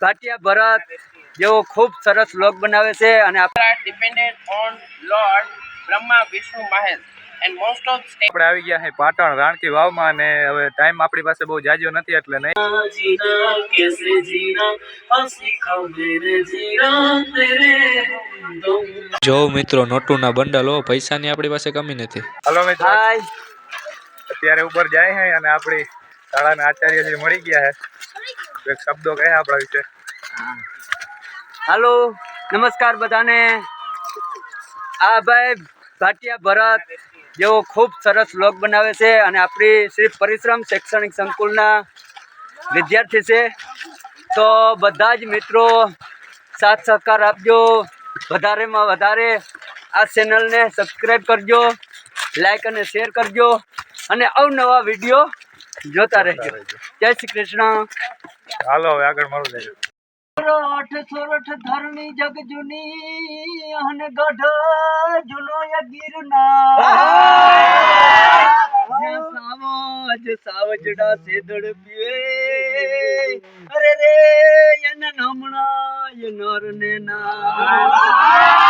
ભાટિયા ભરત જેઓ ખૂબ સરસ લોક બનાવે છે અને આપ- ઓન લોર્ડ બ્રહ્મા વિષ્ણુ મહેશ આપણે આવી ગયા છે પાટણ રાણકી વાવમાં અને હવે ટાઈમ આપણી પાસે બહુ જાજો નથી એટલે નહીં. જો મિત્રો નોટુના બંડલ હો પૈસાની આપણી પાસે કમી નથી. હલો મિત્રો. અત્યારે ઉપર જાય છે અને આપણી શાળાના આચાર્યજી મળી ગયા છે એક શબ્દો કહે આપણા વિશે. હાલો, નમસ્કાર બધાને. આ ભાઈ ભાટિયા ભરત જેઓ ખૂબ સરસ વ્લોગ બનાવે છે અને આપણી શ્રી પરિશ્રમ શૈક્ષણિક સંકુલના વિદ્યાર્થી છે. તો બધા જ મિત્રો સાથ સહકાર આપજો, વધારેમાં વધારે આ ચેનલને સબસ્ક્રાઈબ કરજો લાઈક અને શેર કરજો, અને અવનવા વીડિયો જોતા રહેજો. જય શ્રી કૃષ્ણ. હાલો હવે આગળ મળું જાય સોરઠ સોરઠ ધરણી જગ જૂની અને ગઢ જૂનો ય ગિરનાર. સાવજ સાવજડા સેદળ દડપીએ અરે રે એના નમણા એ નર ને ગોકુળ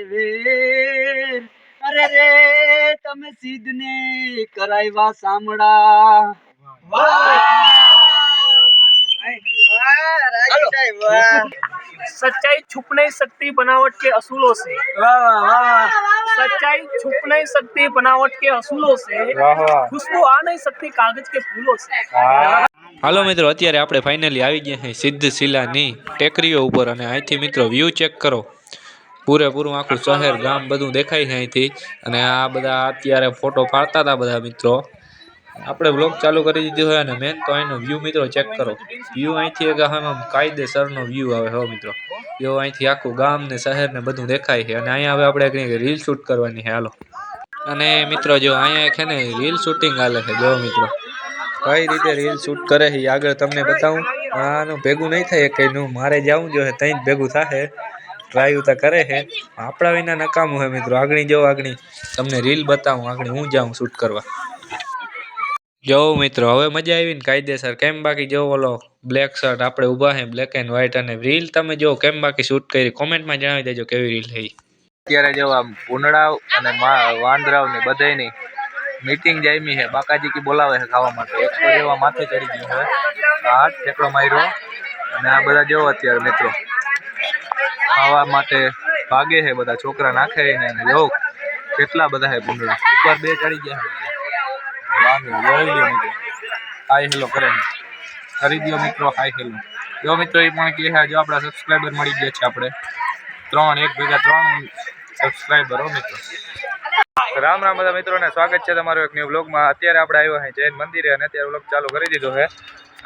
વેર અરે રે તમે સિદ્ધને કરાવ્યા સામડા सच्चाई छुप नहीं सकती बनावट के असूलों से सच्चाई छुप नहीं सकती बनावट के असूलों से વાહ વાહ खुशबू आ नहीं सकती कागज के फूलों से હા હાલો મિત્રો અત્યારે આપણે ફાઇનલી આવી ગયા છીએ સિદ્ધ શિલાની ટેકરીઓ ઉપર અને અહીંથી મિત્રો વ્યૂ ચેક કરો પૂરેપૂરું આખું શહેર, ગામ બધું દેખાય છે અહીંથી. અને આ બધા અત્યારે ફોટો પાડતા હતા બધા મિત્રો. આપણે બ્લોગ ચાલુ કરી દીધું હોય અને મેન તો અહીંનો વ્યૂ મિત્રો ચેક કરો. વ્યૂ અહીંથી એક કાયદેસરનો વ્યૂ આવે હો મિત્રો. વ્યૂ અહીંથી આખું ગામ ને શહેર ને બધું દેખાય છે. અને અહીંયા હવે આપણે કંઈક રીલ શૂટ કરવાની છે. હાલો. અને મિત્રો જો અહીંયા છે ને રીલ શૂટિંગ હાલે છે. જો મિત્રો. કઈ રીતે રીલ શૂટ કરે છે આગળ તમને બતાવું. આનું ભેગું નહીં થાય કંઈનું મારે જવું જોઈએ ત્યાં જ ભેગું થાય ટ્રાય તો કરે છે આપણા વિના નકામું છે મિત્રો. આગળ જાઓ, આગળ. તમને રીલ બતાવું. આગળ હું જાઉં શૂટ કરવા. જો મિત્રો, હવે મજા આવી ને કાયદેસર. કેમ બાકી? જો ઓલો બ્લેક શર્ટ આપણે ઊભા છે બ્લેક એન્ડ વ્હાઈટ અને રીલ તમે જો કેમ બાકી શૂટ કરી? કોમેન્ટમાં જણાવી દેજો કેવી રીલ થઈ. અત્યારે જો આમ ભૂંડળાવ અને વાંદરાવ ને બધાની મીટિંગ જામી છે બાકાજી કી બોલાવે છે ખાવા માટે. એક તો જેવા માથે ચડી ગયું છે હાથ ઠેકડો માર્યો. અને આ બધા જેવો અત્યારે મિત્રો. ખાવા માટે ભાગે છે બધા. છોકરા નાખે ને અને જો કેટલા બધા હે ભૂંડળા. ઉપર બે ચડી ગયા વાંધો જોઈ હાય હેલો કરે કરી દો મિત્રો, હાય હેલો. જો મિત્રો, એ પણ કહે જો આપણા સબસ્ક્રાઈબર મળી ગયા છે આપણે. ત્રણ, એક ભેગા ત્રણ સબસ્ક્રાઈબરો મિત્રો. રામ રામ બધા મિત્રોને સ્વાગત છે તમારું એક ન્યુ બ્લોગમાં અત્યારે આપણે આવ્યો છે જૈન મંદિરે અને અત્યારે બ્લોગ ચાલુ કરી દીધો છે.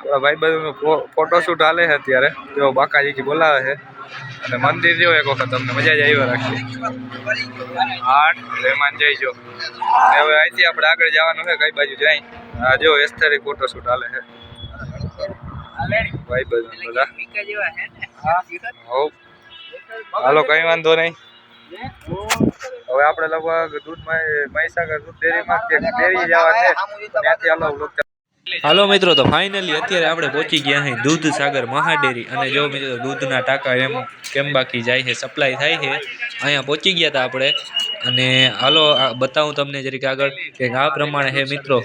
આપણા ભાઈ બધું ફોટોશૂટ હાલે છે અત્યારે. તેઓ બાકાજીથી બોલાવે છે. અને મંદિર જેવો એક વખત તમને મજા જ આવ્યા રાખીએ. આઠ રહેમાન જઈજો અને હવે અહીંથી આપણે આગળ જવાનું છે, કઈ બાજુ જાય? આ જો એસ્થેરિક ફોટોશૂટ હાલે છે. ભાઈ બધું બધા. હોવ હાલો, કઈ વાંધો નહીં. હવે આપણે લગભગ દૂધમાં મહીસાગર દૂધ ડેરીમાં કે ડેરી જવા છે? ત્યાંથી હાલો બ્લોગ હાલો મિત્રો, તો ફાઇનલી અત્યારે આપણે પહોંચી ગયા છીએ દૂધ સાગર મહાડેરી. અને જો મિત્રો, દૂધના ટાંકા એમ કેમ બાકી જાય છે સપ્લાય થાય છે, અહીંયા પહોંચી ગયા હતા આપણે. અને હાલો બતાવું તમને જરીક આગળ કે આ પ્રમાણે હે મિત્રો,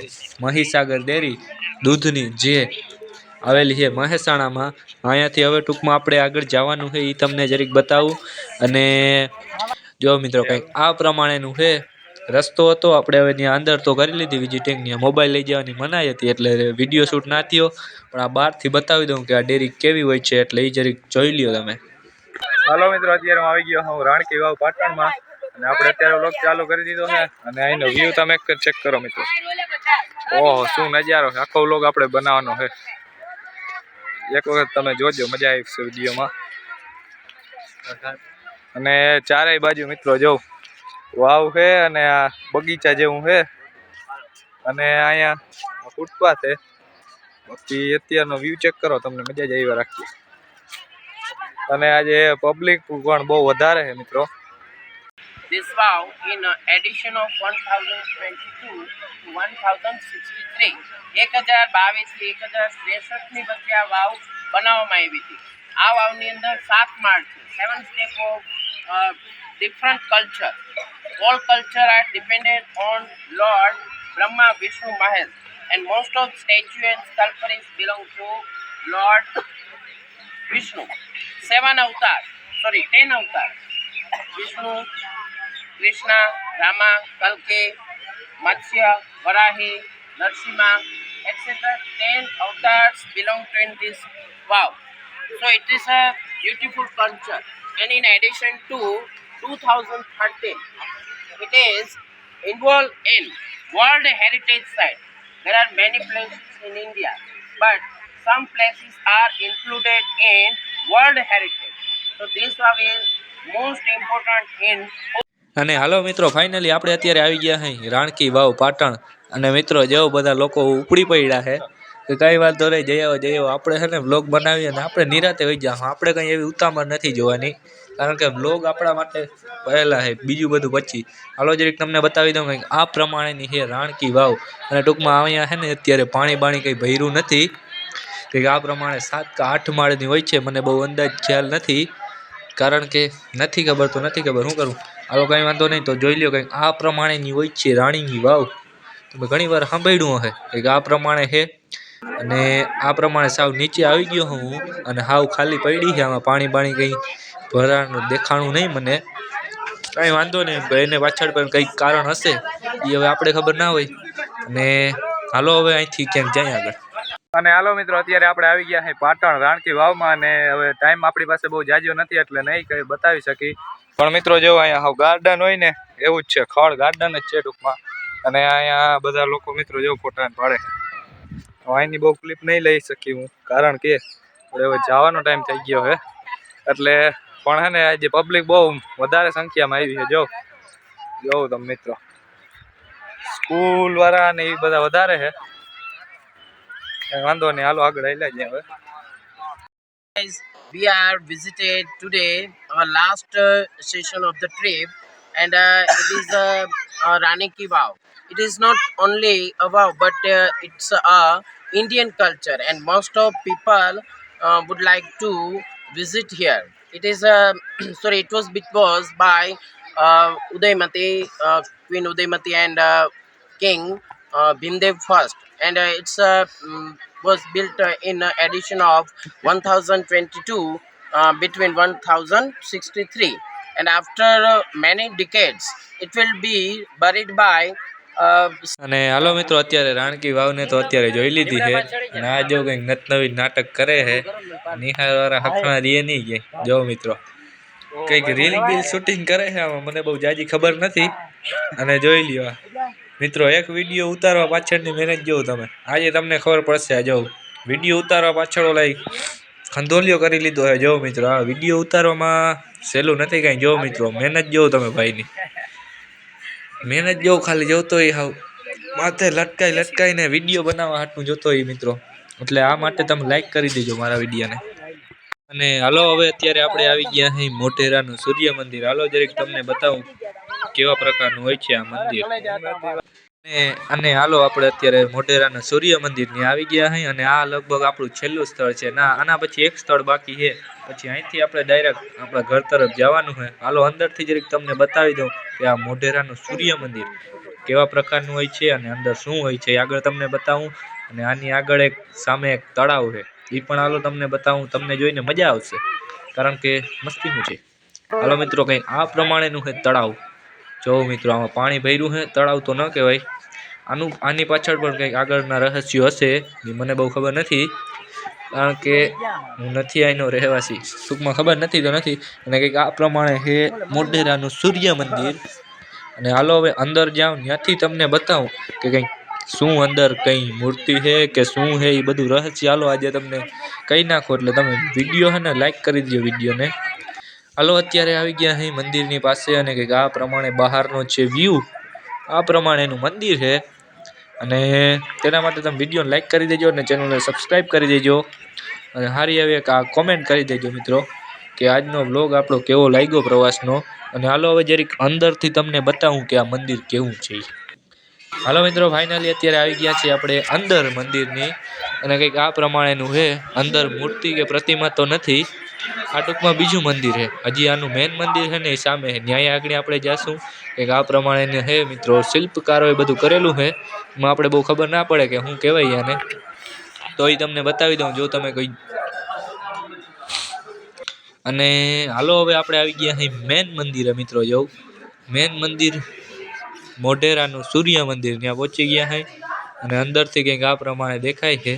મહીસાગર ડેરી દૂધની જે આવેલી છે મહેસાણામાં. અહીંયાથી હવે ટૂંકમાં આપણે આગળ જવાનું છે એ તમને જરીક બતાવું. અને જો મિત્રો કંઈક આ પ્રમાણેનું છે રસ્તો હતો, આપણે હવે ત્યાં અંદર તો કરી લીધી વિઝિટિંગ ત્યાં મોબાઈલ લઈ જવાની મનાઈ હતી, એટલે વીડિયો શૂટ ના થયો. પણ આ બહારથી બતાવી દઉં કે આ ડેરી કેવી હોય છે, એટલે એ જરીક જોઈ લ્યો તમે. હાલો મિત્રો, અત્યારે હું આવી ગયો હું રાણકી વાવ પાટણમાં, અને આપણે અત્યારે વ્લોગ ચાલુ કરી દીધો છે, અને અહીંનો વ્યૂ તમે ચેક કરો મિત્રો. ઓહો, શું નજારો છે? આખો વ્લોગ આપણે બનાવવાનો છે. એક વખત તમે જોજો, મજા આવી છે વિડીયોમાં. અને ચારેય બાજુ મિત્રો, જો. વાવ છે અને આ બગીચા જેવું છે. અને અહીંયા ફૂટપાથ છે. બાકી અત્યારનો વ્યૂ ચેક કરો, તમને મજા જ આવી રાખીએ. અને આજે પબ્લિક પણ બહુ વધારે છે મિત્રો. This vow in addition of 1022 to 1063 એક હજાર બાવીસથી એક હજાર ત્રેસઠની વચ્ચે આ વાવ બનાવવામાં આવી હતી. આ વાવની અંદર સાત માળ છે. Seven step of different culture. All culture are dependent on Lord Brahma Vishnu Mahesh and most of statue and sculptures belong to Lord Vishnu. Seven avatars, sorry, ten avatars. Vishnu, Krishna, Rama, Kalki, Matsya, Varahi, Narsimha, etc. Ten avatars belong to in this wow. So it is a beautiful culture. And in addition to 2013, it is involved in World Heritage Site. There are many places in India, but some places are included in World Heritage. So this one is most important in અને હાલો મિત્રો finally આપણે અત્યારે આવી ગયા હઈ રાણકી વાવ પાટણ અને મિત્રો જેવો બધા લોકો ઉપડી પડ્યા છે કે કઈ વાંધો નહીં, જઈ આવો જઈ આવો. આપણે છે ને વ્લોગ બનાવીએ અને આપણે નિરાતે હોઈ જાઉં આપણે કંઈ એવી ઉતામળ નથી જોવાની. કારણ કે વ્લોગ આપણા માટે પહેલાં છે બીજું બધું પછી. હાલો, જરીક તમને બતાવી દઉં કંઈક. આ પ્રમાણેની છે રાણકી વાવ. અને ટૂંકમાં અહીંયા છે ને અત્યારે પાણી બાણી કંઈ ભર્યું નથી. કંઈક આ પ્રમાણે સાત કે આઠ માળની હોય છે. મને બહુ અંદાજ ખ્યાલ નથી. કારણ કે નથી ખબર તો નથી ખબર. શું કરું? હાલો, કંઈ વાંધો નહીં તો જોઈ લ્યો કંઈક. આ પ્રમાણેની હોય છે રાણીની વાવ. તમે ઘણી વાર સાંભળ્યું હશે. કંઈક આ પ્રમાણે છે અને આ પ્રમાણે સાવ નીચે આવી ગયો હું અને હાવ ખાલી પડી છે, આમાં પાણી બાણી કંઈ ભરાણું દેખાણું નહીં મને. કાંઈ વાંધો નહીં એને પાછળ પણ કંઈક કારણ હશે એ હવે આપણે ખબર ના હોય. અને હાલો હવે અહીંથી ક્યાંક જાય આગળ. અને હાલો મિત્રો, અત્યારે આપણે આવી ગયા છે પાટણ રાણકી વાવમાં અને હવે ટાઈમ આપણી પાસે બહુ જાજો નથી એટલે નહીં કઈ બતાવી શકી પણ મિત્રો, જો અહીંયા હાવ ગાર્ડન હોય ને, એવું જ છે. ખડ ગાર્ડન જ છે ટૂંકમાં. અને અહીંયા બધા લોકો મિત્રો જેવું ફોટા પાડે હવે અહીંની બહુ ક્લિપ નહીં લઈ શકી હું. કારણ કે હવે જવાનો ટાઈમ થઈ ગયો છે. એટલે પણ હે ને આજે પબ્લિક બહુ વધારે સંખ્યામાં આવી છે. જો જોઉં તમે મિત્રો. સ્કૂલ વાળા ને એ બધા વધારે છે. વાંધો નહીં હાલો આગળ આવી જઈએ હવે. We are visited today our last uh, session of the trip, and uh, it is uh, uh, Rani Ki Vav. It is not only a vow, but uh, it's a Indian culture, and most of people uh, would like to visit here. It is uh, sorry, it was was by uh, Udaymati, uh, Queen Udaymati, and uh, King uh, Bhimdev first, and uh, it's uh, mm, was built uh, in uh, addition of 1022 uh, between 1063 and after many decades it will be buried by uh, અને હાલો મિત્રો અત્યારે રાણકી વાવને તો અત્યારે જોઈ લીધી છે. આ જો કંઈક નત નવી નાટક કરે છે. નિહાળ વાળા હકમાં રીએ નહીં કે. જો મિત્રો કંઈક રીલ બીલ શૂટિંગ કરે છે આમાં. મને બહુ જાજી ખબર નથી. અને જોઈ લ્યો. મિત્રો એક વીડિયો ઉતારવા પાછળની મહેનત જોઉં તમે. આજે તમને ખબર પડશે આ જો. વીડિયો ઉતારવા પાછળ ઓલા ખંધોલિયો કરી લીધો છે જો મિત્રો, આ વીડિયો ઉતારવામાં સહેલું નથી કાંઈ. જો મિત્રો, મહેનત જોઉં તમે ભાઈની. મહેનત જોવો, ખાલી જોતો એ હાવ. માથે લટકાઈ લટકાઈને વીડિયો બનાવવા હાટનું જોતો હોય મિત્રો. એટલે આ માટે તમે લાઈક કરી દેજો મારા વિડીયોને. અને હાલો, હવે અત્યારે આપણે આવી ગયા અહીં મોઢેરાનું સૂર્ય મંદિર. હાલો, જરીક તમને બતાવું કેવા પ્રકારનું હોય છે આ મંદિર. અને હાલો આપણે અત્યારે મોઢેરાના સૂર્ય મંદિરની આવી ગયા હઈ અને આ લગભગ આપણું છેલ્લું સ્થળ છે. ના, આના પછી એક સ્થળ બાકી છે. પછી અહીંથી આપણે ડાયરેક્ટ આપણા ઘર તરફ જવાનું છે હાલો અંદરથી જરીક તમને બતાવી દઉં કે આ મોઢેરાનું સૂર્ય મંદિર કેવા પ્રકારનું હોય છે અને અંદર શું હોય છે આગળ તમને બતાવું અને આની આગળ એક સામે એક તળાવ છે એ પણ હાલો તમને બતાવું, તમને જોઈને મજા આવશે. કારણ કે મસ્તીનું છે. હાલો મિત્રો કંઈક આ પ્રમાણેનું છે તળાવ જો મિત્રો, આમાં પાણી ભર્યું છે, તળાવ તો ન કહેવાય. આનું, આની પાછળ પણ કંઈક આગળના રહસ્યો હશે, એ મને બહુ ખબર નથી. કારણ કે હું નથી અહીંનો રહેવાસી. ટૂંકમાં ખબર નથી તો નથી. અને કંઈક આ પ્રમાણે છે મોઢેરાનું સૂર્ય મંદિર. અને હાલો હવે અંદર જાઉં, ત્યાંથી તમને બતાવું કે કંઈક શું અંદર કંઈ મૂર્તિ છે કે શું છે, એ બધું રહસ્ય. હાલો આજે તમને કહી નાખો, એટલે તમે વીડિયો છે ને, લાઈક કરી દો વિડીયોને. હાલો, અત્યારે આવી ગયા અહીં મંદિરની પાસે અને કંઈક આ પ્રમાણે બહારનો છે વ્યૂ આ પ્રમાણેનું મંદિર છે. અને તેના માટે તમે વિડીયોને લાઈક કરી દેજો અને ચેનલને સબસ્ક્રાઈબ કરી દેજો. અને સારી આવી એક આ કોમેન્ટ કરી દેજો મિત્રો, કે આજનો બ્લોગ આપણો કેવો લાગ્યો પ્રવાસનો? અને હાલો, હવે જરીક અંદરથી તમને બતાવું કે આ મંદિર કેવું છે. હાલો મિત્રો ફાઇનલી અત્યારે આવી ગયા છીએ આપણે અંદર મંદિરની. અને કંઈક આ પ્રમાણેનું છે, અંદર મૂર્તિ કે પ્રતિમા તો નથી આ ટૂંકમાં બીજું મંદિર છે. હજી આનું મેન મંદિર છે ને એ સામે ન્યાય આગળ આપણે જાશું. કે આ પ્રમાણે હે મિત્રો શિલ્પકારોએ બધું કરેલું છે. એમાં આપણે બહુ ખબર ના પડે કે શું કહેવાય આને. તો એ તમને બતાવી દઉં, જો તમે કઈ અને હાલો હવે આપણે આવી ગયા અહીં મેન મંદિરે મિત્રો જવું મેન મંદિર મોઢેરાનું સૂર્ય મંદિર, ત્યાં પહોંચી ગયા હે અને અંદરથી કંઈક આ પ્રમાણે દેખાય છે.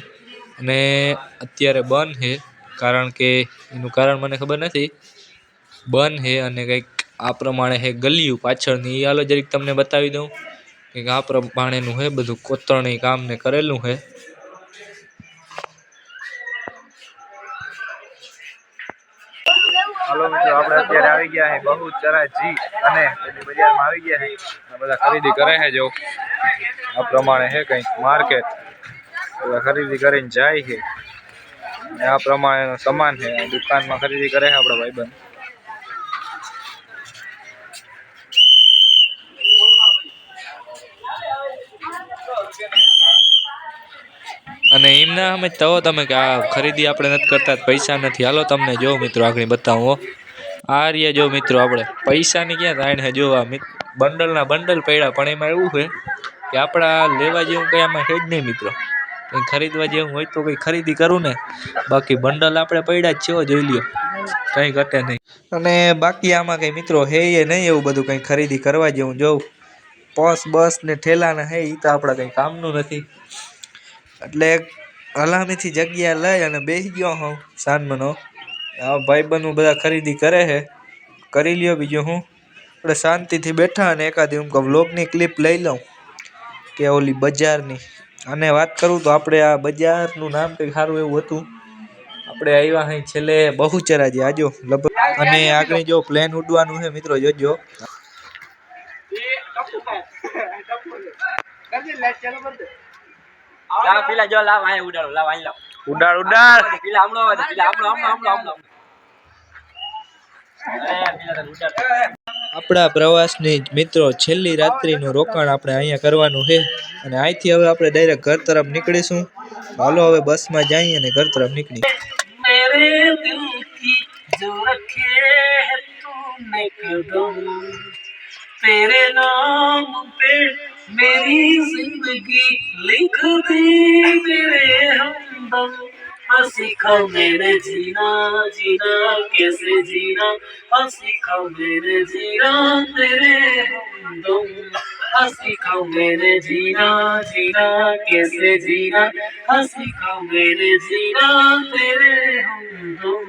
અને અત્યારે બંધ છે. કારણ કે એનું કારણ મને ખબર નથી. બન હે અને કંઈક આ પ્રમાણે હે ગલિયું પાછળની. એ હાલો જરીક તમને બતાવી દઉં કે આ પ્રમાણેનું હે બધું કોતરણી કામ ને કરેલું હે. આવી ગયા બહુ ચરા જી અને ગયા બધા ખરીદી કરે છે જો. આ પ્રમાણે હે કંઈક માર્કેટ. ખરીદી કરીને જાય છે અને આ પ્રમાણેનો સામાન છે. દુકાન દુકાનમાં ખરીદી કરે છે આપણા ભાઈબંધ. અને એમના અમે તો તમે કે આ ખરીદી આપણે નથી કરતા, પૈસા નથી. હાલો તમને જો મિત્રો આગળ બતાવું આ રહ્યા જો મિત્રો આપણે, પૈસાની ક્યાં તાણ હે જો આ બંડલના બંડલ પડ્યા. પણ એમાં એવું છે કે આપણા લેવા જેવું કંઈ આમાં છે જ નહીં મિત્રો. કંઈ ખરીદવા જેવું હોય તો કંઈ ખરીદી કરું ને. બાકી બંડલ આપણે પડ્યા જ છે જોઈ લ્યો. કંઈ ઘટે નહીં. અને બાકી આમાં કંઈ મિત્રો હે એ નહીં એવું બધું કંઈ ખરીદી કરવા જેવું. જોઉં પસ બસ ને ઠેલાને હે એ તો આપણા કંઈ કામનું નથી. એટલે હલામીથી જગ્યા લઈ અને બેસી ગયો હું સાનમનો આ ભાઈબંધુ બધા ખરીદી કરે છે. કરી લ્યો બીજું હું. આપણે શાંતિથી બેઠા અને એકાદી હું વ્લોગની ક્લિપ લઈ લઉં. કે ઓલી બજારની અને વાત કરું તો આપણે આ બજારનું નામ કંઈક સારું એવું હતું. આપણે આવ્યા અહીં છેલ્લે બહુચરાજી આજો લગભગ. અને આગળ જો પ્લેન ઉડવાનું છે મિત્રો જોજો. લાવ પેલા જો લાવ આયા લાવ ઉડાડ ઉડાડ. પેલા હમણો પેલા હમણો હમણો હમણો હમણો એ પેલા તને ઉડાડ આપણા પ્રવાસની મિત્રો છેલ્લી રાત્રિનું રોકાણ આપણે અહીંયા કરવાનું છે અને અહીંથી હવે આપણે ડાયરેક્ટ ઘર તરફ નીકળીશું હાલો હવે બસમાં જઈએ અને ઘર તરફ નીકળી मेरे दिल की जो रखे है तूने कदम तेरे नाम पे मेरी जिंदगी लिख दी मेरे हमदम हाँ सीखा मैंने जीना जीना कैसे जीना हाँ सीखा मैंने जीना तेरे हमदम हाँ सीखा मैंने जीना जीना कैसे जीना हाँ सीखा मैंने जीना तेरे हमदम